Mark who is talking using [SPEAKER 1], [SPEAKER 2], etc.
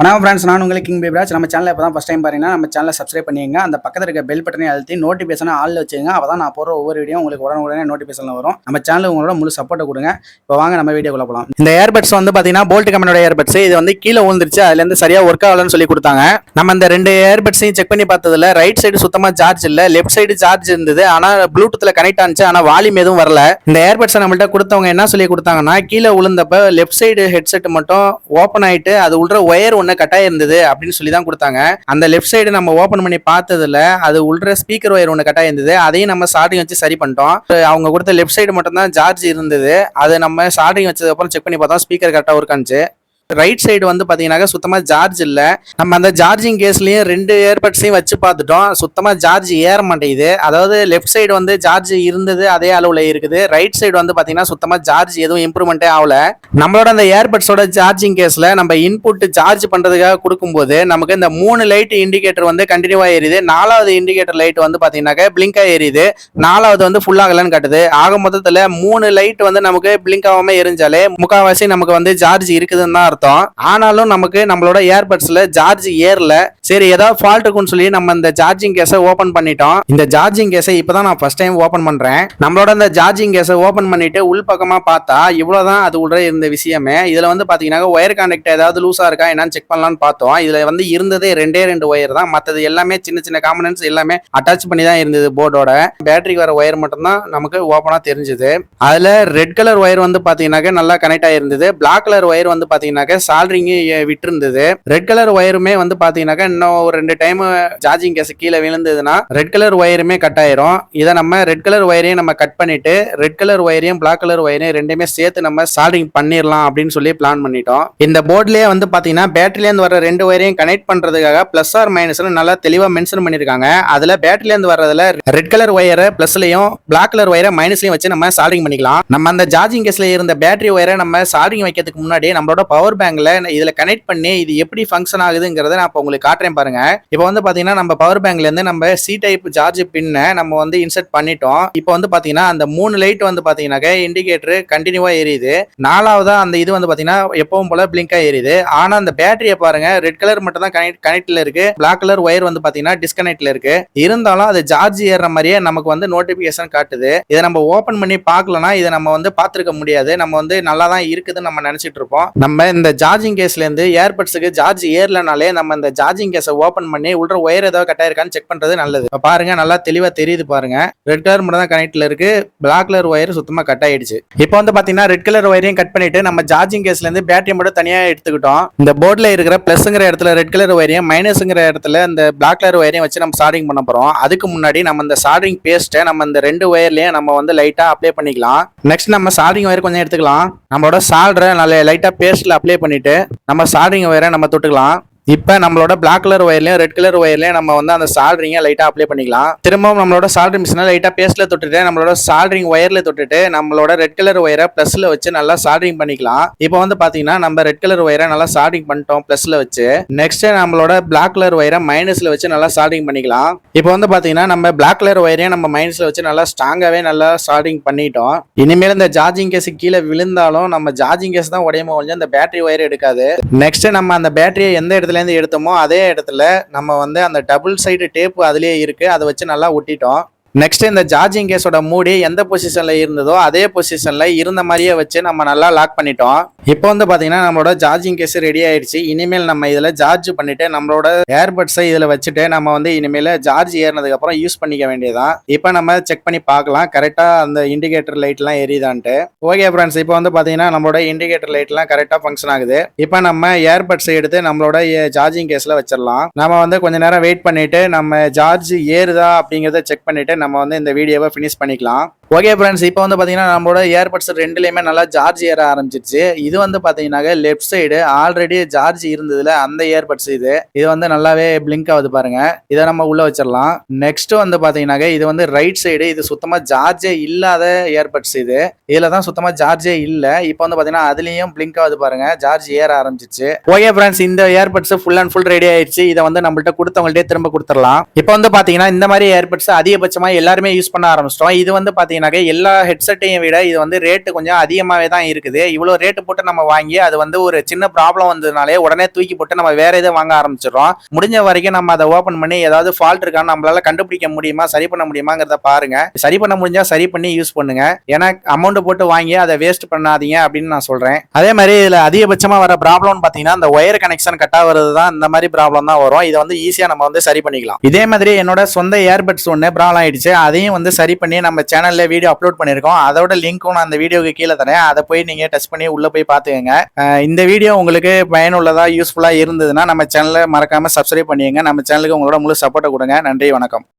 [SPEAKER 1] வணக்கம் ஃப்ரெண்ட்ஸ் நான் உங்களுக்கு கிங் பேபிராஜ் நம்ம சேனல் இப்போ தான் ஃபஸ்ட் டைம் பாருங்கன்னா நம்ம சேனலை சப்ஸ்கிரைப் பண்ணிங்க அந்த பக்கத்தில் இருக்க பெல் பட்டனை அழுத்தி நோட்டிஃபிகேஷனை ஆளில் வச்சுங்க அப்போ தான் நான் போகிற ஒவ்வொரு வீடியோ உங்களுக்கு உடனே நோட்டிஃபிகேஷன் வரும். நம்ம சேனல் உங்களோட முழு சப்போர்ட்டை கொடுங்க. இப்போ வாங்க நம்ம வீடியோக்குள்ள போகலாம் இந்த ஏர்பட்ஸ் வந்து பார்த்தீங்கன்னா போல்ட் கம்பெனியோட ஏர்பட்ஸ் இது வந்து கீழே விழுந்துருச்சு. அதுலேருந்து சரியாக ஒர்க் ஆகலன்னு சொல்லி கொடுத்தாங்க. நம்ம இந்த ரெண்டு ஏர்பட்ஸையும் செக் பண்ணி பார்த்ததில் ரைட் சைடு சுத்தமாக சார்ஜ் இல்லை. லெஃப்ட் சைடு சார்ஜ் இருந்தது. ஆனால் ப்ளூடூத்தில் கனெக்ட் ஆனிச்சு. ஆனால் வால்யூம் எதுவும் வரல. இந்த ஏர்பட்ஸை நம்மள்ட்ட கொடுத்தவங்க என்ன சொல்லி கொடுத்தாங்கன்னா கீழே விழுந்தப்ப லெஃப்ட் சைடு ஹெட்செட் மட்டும் ஓப்பன் ஆகிட்டு அது உள்ள ஒயர் ஒன்று கட்டாயம் இருந்தது அப்படின்னு சொல்லி தான் கொடுத்தாங்க. அந்த லெஃப்ட் சைடு நம்ம ஓப்பன் பண்ணி பார்த்ததுல அது உள்ள ஸ்பீக்கர் ஒயர் ஒன்று கட்டாயம் இருந்தது. அதையும் நம்ம சார்டிங் வச்சு சரி பண்ணிட்டோம். அவங்க கொடுத்த லெஃப்ட் சைடு மட்டும் தான் சார்ஜ் இருந்தது. அதை நம்ம சார்டிங் வச்சதுக்கப்புறம் செக் பண்ணி பார்த்தோம். ஸ்பீக்கர் கரெக்டாக இருக்காச்சு ரைட் சைடு வந்து பார்த்தீங்கன்னாக்கா சுத்தமாக சார்ஜ் இல்லை. நம்ம அந்த சார்ஜிங் கேஸ்லையும் ரெண்டு ஏர்பட்ஸையும் வச்சு பார்த்துட்டோம். சுத்தமாக சார்ஜ் ஏற மாட்டேங்குது. அதாவது லெஃப்ட் சைடு வந்து சார்ஜ் இருந்தது அதே அளவில் இருக்குது. ரைட் சைடு வந்து பார்த்தீங்கன்னா சுத்தமாக சார்ஜ் எதுவும் இம்ப்ரூவ்மெண்ட்டே ஆகல. நம்மளோட அந்த ஏர்பட்ஸோட சார்ஜிங் கேஸில் நம்ம இன்புட் சார்ஜ் பண்ணுறதுக்காக கொடுக்கும்போது நமக்கு இந்த மூணு லைட் இண்டிகேட்டர் வந்து கண்டினியூவாக எரியுது. நாலாவது இண்டிகேட்டர் லைட் வந்து பார்த்தீங்கன்னாக்கா பிளிங்காக எரியுது. நாலாவது வந்து ஃபுல்லாகலன்னு காட்டுது. ஆக மொத்தத்தில் மூணு லைட் வந்து நமக்கு பிளிங்க் எரிஞ்சாலே முக்கால்வாசி நமக்கு வந்து சார்ஜ் இருக்குதுன்னு தான் அர்த்தம். ஆனாலும் நமக்கு நம்மளோட ஏர்பட்ஸில் சார்ஜ் ஏறல சரி ஏதாவது ஃபால்ட் இருக்குன்னு சொல்லி நம்ம இந்த சார்ஜிங் கேஸை ஓப்பன் பண்ணிட்டோம். இந்த சார்ஜிங் கேஸை இப்பதான் நான் ஃபர்ஸ்ட் டைம் ஓப்பன் பண்றேன். நம்மளோட இந்த சார்ஜிங் கேஸை ஓப்பன் பண்ணிட்டு உள் பக்கமா பார்த்தா இவ்வளவுதான் அது உள்ள இருந்த விஷயமே. இதுல வந்து பாத்தீங்கன்னா ஒயர் கான்டெக்ட் ஏதாவது லூசா இருக்கா என்னன்னு செக் பண்ணலாம்னு பார்த்தோம். இதுல வந்து இருந்ததே ரெண்டே ரெண்டு ஒயர் தான். மற்றது எல்லாமே சின்ன சின்ன காம்பனன்ஸ் எல்லாமே அட்டாச் பண்ணி தான் இருந்தது போர்டோட பேட்டரிக்கு வர ஒயர் மட்டும்தான் நமக்கு ஓப்பனா தெரிஞ்சது. அதுல ரெட் கலர் ஒயர் வந்து பாத்தீங்கன்னாக்க நல்லா கனெக்ட் ஆயிருந்தது. பிளாக் கலர் ஒயர் வந்து பாத்தீங்கன்னாக்க சால்ரிங்கு விட்டு இருந்தது ரெட் கலர் ஒயருமே வந்து பாத்தீங்கன்னாக்க இன்னும் ஒரு ரெண்டு டைம் சார்ஜிங் கேஸ் கீழே விழுந்ததுன்னா ரெட் கலர் ஒயருமே கட் ஆயிரும். இதை நம்ம ரெட் கலர் ஒயரையும் நம்ம கட் பண்ணிட்டு ரெட் கலர் ஒயரையும் பிளாக் கலர் ஒயரையும் ரெண்டுமே சேர்த்து நம்ம சால்ரிங் பண்ணிடலாம் அப்படின்னு சொல்லி பிளான் பண்ணிட்டோம். இந்த போர்ட்லயே வந்து பாத்தீங்கன்னா பேட்டரிலேருந்து வர ரெண்டு ஒயரையும் கனெக்ட் பண்றதுக்காக பிளஸ் ஆர் மைனஸ்னு நல்லா தெளிவா மென்ஷன் பண்ணிருக்காங்க. அதுல பேட்டரிலேருந்து வர்றதுல ரெட் கலர் ஒயரை பிளஸ்லயும் பிளாக் கலர் ஒயரை மைனஸ்லயும் வச்சு நம்ம சால்ரிங் பண்ணிக்கலாம். நம்ம அந்த சார்ஜிங் கேஸ்ல இருந்த பேட்டரி ஒயரை நம்ம சால்ரிங் வைக்கிறதுக்கு முன்னாடி நம்மளோட பவர் பேங்க்ல இதுல கனெக்ட் பண்ணி இது எப்படி ஃபங்க்ஷன் ஆகுதுங்கிறத நான் உங்களுக்கு காட்டுறேன். பாருங்க. இப்போ வந்து பாத்தீங்கன்னா நம்ம பவர் பேங்க்ல இருந்து நம்ம சி டைப் சார்ஜ் பின்னை நம்ம வந்து இன்சர்ட் பண்ணிட்டோம். இப்போ வந்து பாத்தீங்கன்னா அந்த மூணு லைட் வந்து பாத்தீங்கன்னாக்க இண்டிகேட்டர் கண்டினியூவா எரியுது. நாலாவதா அந்த இது வந்து பாத்தீங்கன்னா எப்பவும் போல பிளிங்கா எரியுது. ஆனா அந்த பேட்டரியை பாருங்க ரெட் கலர் மட்டும் தான் கனெக்ட் கனெக்ட்ல இருக்கு. பிளாக் கலர் ஒயர் வந்து பாத்தீங்கன்னா டிஸ்கனெக்ட்ல இருக்கு. இருந்தாலும் அது சார்ஜ் ஏறுற மாதிரியே நமக்கு வந்து நோட்டிபிகேஷன் காட்டுது. இதை நம்ம ஓபன் பண்ணி பார்க்கலனா இதை நம்ம வந்து பார்த்துருக்க முடியாது. நம்ம வந்து நல்லா தான் இருக்குதுன்னு நம்ம நினைச்சிட்டு இருப்போம். நம்ம இந்த சார்ஜிங் கேஸ்ல இருந்து ஏர்பட்ஸுக்கு சார்ஜ் ஏறலனாலே நம்ம இந்த சார்ஜிங் கேஸை ஓபன் பண்ணி உள்ள ஒயர் ஏதாவது கட்டாயிருக்கான்னு செக் பண்றது நல்லது. இப்ப பாருங்க நல்லா தெளிவா தெரியுது பாருங்க. ரெட் கலர் மட்டும் தான் கனெக்ட்ல இருக்கு. பிளாக் கலர் ஒயர் சுத்தமா கட் ஆயிடுச்சு. இப்போ வந்து பாத்தீங்கன்னா ரெட் கலர் ஒயரையும் கட் பண்ணிட்டு நம்ம சார்ஜிங் கேஸ்ல இருந்து பேட்டரி மட்டும் தனியா எடுத்துக்கிட்டோம். இந்த போர்ட்ல இருக்கிற பிளஸ்ங்கிற இடத்துல ரெட் கலர் ஒயரையும் மைனஸ்ங்கிற இடத்துல இந்த பிளாக் கலர் ஒயரையும் வச்சு நம்ம சார்டிங் பண்ண போறோம். அதுக்கு முன்னாடி நம்ம இந்த சார்டிங் பேஸ்ட்டை நம்ம இந்த ரெண்டு ஒயர்லயும் நம்ம வந்து லைட்டா அப்ளை பண்ணிக்கலாம். நெக்ஸ்ட் நம்ம சார்டிங் ஒயர் கொஞ்சம் எடுத்துக்கலாம். நம்மளோட சால்டரை நல்ல லைட்டா பேஸ்ட்ல அப்ளை பண்ணிட்டு நம்ம சார்டிங் ஒயரை நம்ம தொட்டுக்கலாம். இப்போ நம்மளோட பிளாக் கலர் ஒயர்லையும் ரெட் கலர் ஒயர்லையும் நம்ம வந்து அந்த சால்ட்ரிங்கை லைட்டாக அப்ளை பண்ணிக்கலாம். திரும்பவும் நம்மளோட சால்ட்ரிங் மிஷினை லைட்டாக பேஸ்ட்ல தொட்டுட்டு நம்மளோட சால்ரிங் ஒயர்ல தொட்டுட்டு நம்மளோட ரெட் கலர் ஒயரை ப்ளஸ்ல வச்சு நல்லா சால்ரிங் பண்ணிக்கலாம். இப்போ வந்து பார்த்தீங்கன்னா நம்ம ரெட் கலர் ஒயரை நல்லா சால்ரிங் பண்ணிட்டோம் ப்ளஸ்ல வச்சு. நெக்ஸ்ட் நம்மளோட பிளாக் கலர் ஒயரை மைனஸ்ல வச்சு நல்லா சால்ரிங் பண்ணிக்கலாம். இப்போ வந்து பார்த்தீங்கன்னா நம்ம பிளாக் கலர் ஒயரையும் நம்ம மைனஸ்ல வச்சு நல்லா ஸ்ட்ராங்காகவே நல்லா சால்ரிங் பண்ணிட்டோம். இனிமேல் இந்த சார்ஜிங் கேஸ் கீழே விழுந்தாலும் நம்ம சார்ஜிங் கேஸ் தான் உடையமோ கொஞ்சம் அந்த பேட்டரி ஒயர் எடுக்காது. நெக்ஸ்ட் நம்ம அந்த பேட்டரியை எந்த இடத்துல இருந்து எடுத்தோமோ அதே இடத்துல நம்ம வந்து அந்த டபுள் சைடு டேப்பு அதுலேயே இருக்குது அதை வச்சு நல்லா ஒட்டிட்டோம். நெக்ஸ்ட் இந்த ஜார்ஜிங் கேஸோட மூடி எந்த பொசிஷன்ல இருந்ததோ அதே பொசிஷன்ல இருந்த மாதிரியே வச்சு நம்ம நல்லா லாக் பண்ணிட்டோம். இப்போ வந்து பாத்தீங்கன்னா நம்மளோட ஜார்ஜிங் கேஸ் ரெடி ஆயிடுச்சு. இனிமேல் நம்ம இதுல சார்ஜ் பண்ணிட்டு நம்மளோட ஏர்பட்ஸை இதுல வச்சுட்டு நம்ம வந்து இனிமேல் சார்ஜ் ஏறினதுக்கு அப்புறம் யூஸ் பண்ணிக்க வேண்டியதான் இப்போ நம்ம செக் பண்ணி பார்க்கலாம். கரெக்டா அந்த இண்டிகேட்டர் லைட்லாம் எரியுதான்ட்டு. ஓகே ஃப்ரெண்ட்ஸ் இப்போ வந்து பாத்தீங்கன்னா நம்மளோட இண்டிகேட்டர் லைட்லாம் கரெக்டா ஃபங்க்ஷன் ஆகுது. இப்போ நம்ம ஏர்பட்ஸ் எடுத்து நம்மளோட சார்ஜிங் கேஸ்ல வச்சிடலாம். நம்ம வந்து கொஞ்ச நேரம் வெயிட் பண்ணிட்டு நம்ம சார்ஜ் ஏறுதா அப்படிங்கறத செக் பண்ணிட்டு நம்ம வந்து இந்த வீடியோவை ஃபினிஷ் பண்ணிக்கலாம். ஓகே ஃப்ரெண்ட்ஸ் இப்போ வந்து பார்த்தீங்கன்னா நம்மளோட ஏர்பட்ஸ் ரெண்டுலேயுமே நல்லா சார்ஜ் ஏற ஆரம்பிச்சிருச்சு. இது வந்து பார்த்தீங்கன்னாக்க லெஃப்ட் சைடு ஆல்ரெடி சார்ஜ் இருந்ததுல அந்த ஏர்பட்ஸ் இது. இது வந்து நல்லாவே பிளிங்க் ஆகுது பாருங்க. இதை நம்ம உள்ள வச்சிடலாம். நெக்ஸ்ட் வந்து பார்த்தீங்கன்னாக்க இது வந்து ரைட் சைடு இது சுத்தமாக சார்ஜே இல்லாத ஏர்பட்ஸ் இது. இதில் தான் சுத்தமாக சார்ஜே இல்லை. இப்போ வந்து பார்த்தீங்கன்னா அதுலேயும் பிளிங்க் ஆகுது பாருங்க. சார்ஜ் ஏற ஆரம்பிச்சிச்சு ஓகே ஃப்ரெண்ட்ஸ் இந்த earbuds full and full ready ஆயிடுச்சு இதை வந்து நம்மள்ட்ட கொடுத்தவங்கள்ட்டே திரும்ப கொடுத்துடலாம். இப்போ வந்து பார்த்தீங்கன்னா இந்த மாதிரி ஏர்பட்ஸ் அதிகபட்சமாக எல்லாருமே யூஸ் பண்ண ஆரம்பிச்சிட்டோம். இது வந்து பார்த்தீங்கன்னா பார்த்தீங்கன்னாக்க எல்லா ஹெட்செட்டையும் விட இது வந்து ரேட்டு கொஞ்சம் அதிகமாகவே தான் இருக்குது. இவ்வளோ ரேட்டு போட்டு நம்ம வாங்கி அது வந்து ஒரு சின்ன ப்ராப்ளம் வந்ததுனாலே உடனே தூக்கி போட்டு நம்ம வேற எதை வாங்க ஆரம்பிச்சிடறோம். முடிஞ்ச வரைக்கும் நம்ம அதை ஓப்பன் பண்ணி ஏதாவது ஃபால்ட் இருக்கான்னு நம்மளால கண்டுபிடிக்க முடியுமா சரி பண்ண முடியுமாங்கிறத பாருங்க. சரி பண்ண முடிஞ்சா சரி பண்ணி யூஸ் பண்ணுங்க. ஏன்னா அமௌண்ட் போட்டு வாங்கி அதை வேஸ்ட் பண்ணாதீங்க அப்படின்னு நான் சொல்றேன். அதே மாதிரி இதுல அதிகபட்சமா வர ப்ராப்ளம்னு பாத்தீங்கன்னா இந்த ஒயர் கனெக்ஷன் கட் ஆகுறது தான் இந்த மாதிரி ப்ராப்ளம் தான் வரும். இதை வந்து ஈஸியா நம்ம வந்து சரி பண்ணிக்கலாம். இதே மாதிரி என்னோட சொந்த ஏர்பட்ஸ் ஒன்று ப்ராப்ளம் ஆயிடுச்சு. அதையும் வந்து சரி பண்ணி நம்ம சேனல்ல வீடியோ அப்லோட் பண்ணியிருக்கோம். அதோட லிங்க்கும் நான் அந்த வீடியோக்கு கீழே தரேன். அதை போய் நீங்கள் டச் பண்ணி உள்ளே போய் பார்த்துக்கங்க. இந்த வீடியோ உங்களுக்கு பயனுள்ளதாக யூஸ்ஃபுல்லாக இருந்ததுன்னா நம்ம சேனலை மறக்காமல் சப்ஸ்கிரைப் பண்ணிடுங்க நம்ம சேனலுக்கு உங்களோட முழு சப்போர்ட்டை கொடுங்க. நன்றி வணக்கம்.